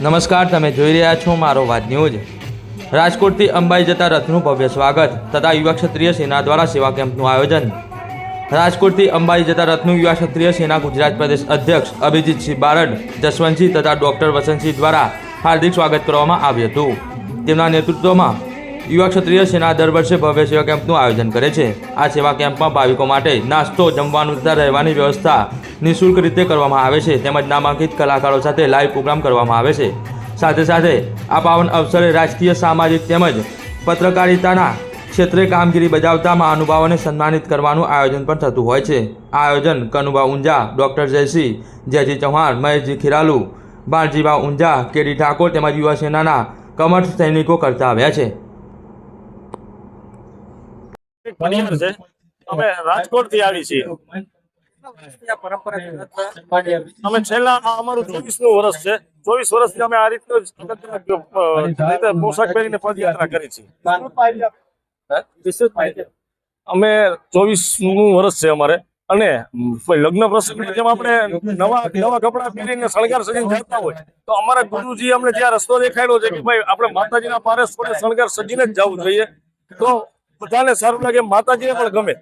નમસ્કાર, તમે જોઈ રહ્યા છો મારો વાત ન્યૂઝ. રાજકોટથી અંબાઈ જતા રથનું ભવ્ય સ્વાગત તથા યુવા ક્ષત્રિય સેના દ્વારા સેવા કેમ્પનું આયોજન. રાજકોટથી અંબાઈ જતા રથનું યુવા ક્ષત્રિય સેના ગુજરાત પ્રદેશ અધ્યક્ષ અભિજીતસિંહ બારડ, જસવંતસિંહ તથા ડૉક્ટર વસંતસિંહ દ્વારા હાર્દિક સ્વાગત કરવામાં આવ્યું હતું. તેમના નેતૃત્વમાં યુવા ક્ષત્રિય સેના દર વર્ષે ભવ્ય સેવા કેમ્પનું આયોજન કરે છે. આ સેવા કેમ્પમાં ભાવિકો માટે નાસ્તો, જમવાનું તથા રહેવાની વ્યવસ્થા નિઃશુલ્ક રીતે કરવામાં આવે છે. તેમજ નામાંકિત કલાકારો સાથે લાઈવ પ્રોગ્રામ કરવામાં આવે છે. સાથે સાથે આ પાવન અવસરે રાજકીય, સામાજિક તેમજ પત્રકારિતાના ક્ષેત્રે કામગીરી બજાવતા મહાનુભાવોને સન્માનિત કરવાનું આયોજન પણ થતું હોય છે. આ આયોજન કનુભા ઊંઝા, ડૉક્ટર જયસિંહ, જયજી ચૌહાણ, મહેશજી ખીરાલુ, બાળજીભા ઊંઝા, કેડી ઠાકોર તેમજ યુવા સેનાના કમઠ સૈનિકો કરતા આવ્યા છે. પરિવાર છે. અમે રાજકોટથી આવી છીએ. ચોવીસનું વર્ષ છે અમારે. અને લગ્ન પ્રસંગ આપણે નવા નવા કપડા પહેરીને શણગાર સજીને જતા હોય, તો અમારા ગુરુજી અમને જ્યાં રસ્તો દેખાડ્યો છે કે ભાઈ આપણે માતાજીના પારસ પડે શણગાર સજીને જ જવું જોઈએ. તો બધાને સારું લાગે માતાજીને પણ ગમે.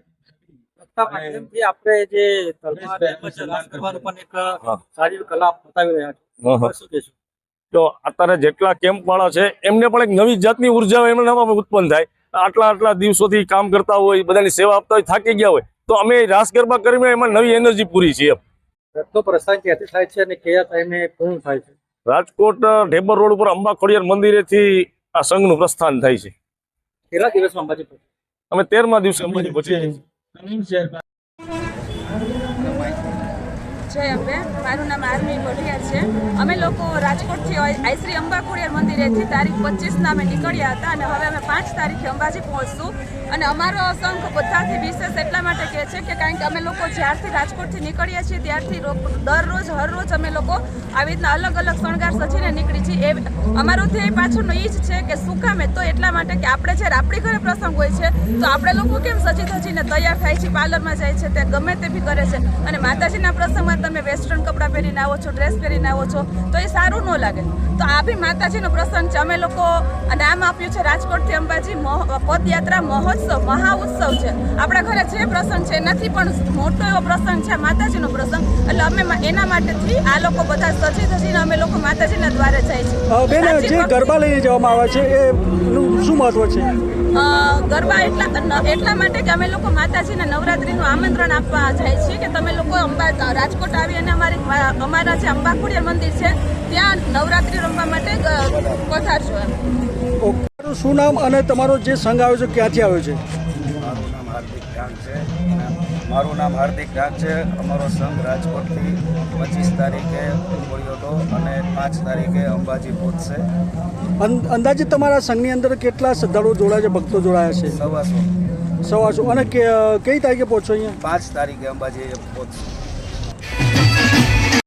આપણે જે તલવાર તેમજ રાસ કરવાનું પણ એક સારી કલા બતાવી રહ્યા હા, હા. છે તો અત્યારે જેટલા કેમ્પ વાળા છે એમને પણ એક નવી જાતની ઊર્જા એમનામાં ઉત્પન્ન થાય. આટલા આટલા દિવસોથી કામ કરતા હોય બધાની સેવા આપતા હોય થાકી ગયા હોય તો અમે રાસ ગરબા કરીને એમાં નવી એનર્જી પૂરી છે રથનો પ્રસ્થાન ક્યાંથી થાય છે અને કયા ટાઈમે પૂર્ણ થાય છે? રાજકોટ ઢેબર રોડ ઉપર અંબા ખોડિયાર મંદિરેથી આ સંઘનું પ્રસ્થાન થાય છે. કેટલા દિવસમાં અંબાજી? અમે તેરમા દિવસે અંબાજી પહોંચી. જય અંબે મારું નામ આરમી કોઠિયાર છે. અમે લોકો રાજકોટથી આઈશ્રી કુરિયર મંદિરેથી તારીખ પચીસના અમે નીકળ્યા હતા અને હવે અમે પાંચ તારીખે અંબાજી પહોંચશું. અને અમારો સંઘ બધાથી વિશેષ એટલા માટે કહે છે કે કારણ કે અમે લોકો જ્યારથી રાજકોટથી નીકળીએ છીએ ત્યારથી દરરોજ, હરરોજ અમે લોકો આવી રીતના અલગ અલગ શણગાર સજીને નીકળી છીએ. એ અમારું ધ્યેય પાછળનો એ જ છે કે શું કામે તો એટલા માટે કે આપણે જ્યારે આપણી ઘરે પ્રસંગ હોય છે, તો આપણે લોકો કેમ સજી ધજીને તૈયાર થાય છે, પાર્લરમાં જાય છે તે ગમે તે બી કરે છે. અને માતાજીના પ્રસંગમાં તમે વેસ્ટર્ન કપડાં પહેરીને આવો છો ડ્રેસ પહેરીને આવો છો તો એ સારું ન લાગે. તો આ બી માતાજીનો પ્રસંગ છે. અમે લોકો નામ આપ્યું છે રાજકોટથી અંબાજી પદયાત્રા મહોત્સવ મહાઉત્સવ છે. આપણા ઘરે જે પ્રસંગ છે એનાથી પણ મોટો એવો પ્રસંગ છે માતાજીનો પ્રસંગ. એટલે અમે એના માટેથી આ લોકો બધા સજી સજીને અમે લોકો માતાજીના દ્વારે જાય છે. બેન જે ગરબા લઈ જવામાં આવે છે એ શું મહત્વ છે? ગરબા એટલા એટલા માટે કે અમે લોકો માતાજીના નવરાત્રીનું આમંત્રણ આપવા જાય છીએ કે તમે લોકો અંબા રાજકોટ આવી અને અમારી અમારા જે અંબાકુડિયા મંદિર છે ત્યાં નવરાત્રી રમવા માટે પધારશો એમ. શું નામ અને તમારો જે સંઘ આવ્યો છે ક્યાંથી આવ્યો છે? મારું નામ હાર્દિક ડાંગ છે. મારું નામ હાર્દિક ડાંગ છે. અમારો સંઘ રાજકોટથી પચીસ તારીખે મળ્યો હતો અને પાંચ તારીખે અંબાજી પહોંચશે અંદાજે તમારા સંઘની અંદર કેટલા શ્રદ્ધાળુઓ જોડાયા છે ભક્તો જોડાયા છે? સવાસો. સવાસો. અને કઈ તારીખે પહોંચો અહીંયા? પાંચ તારીખે અંબાજી પહોંચશે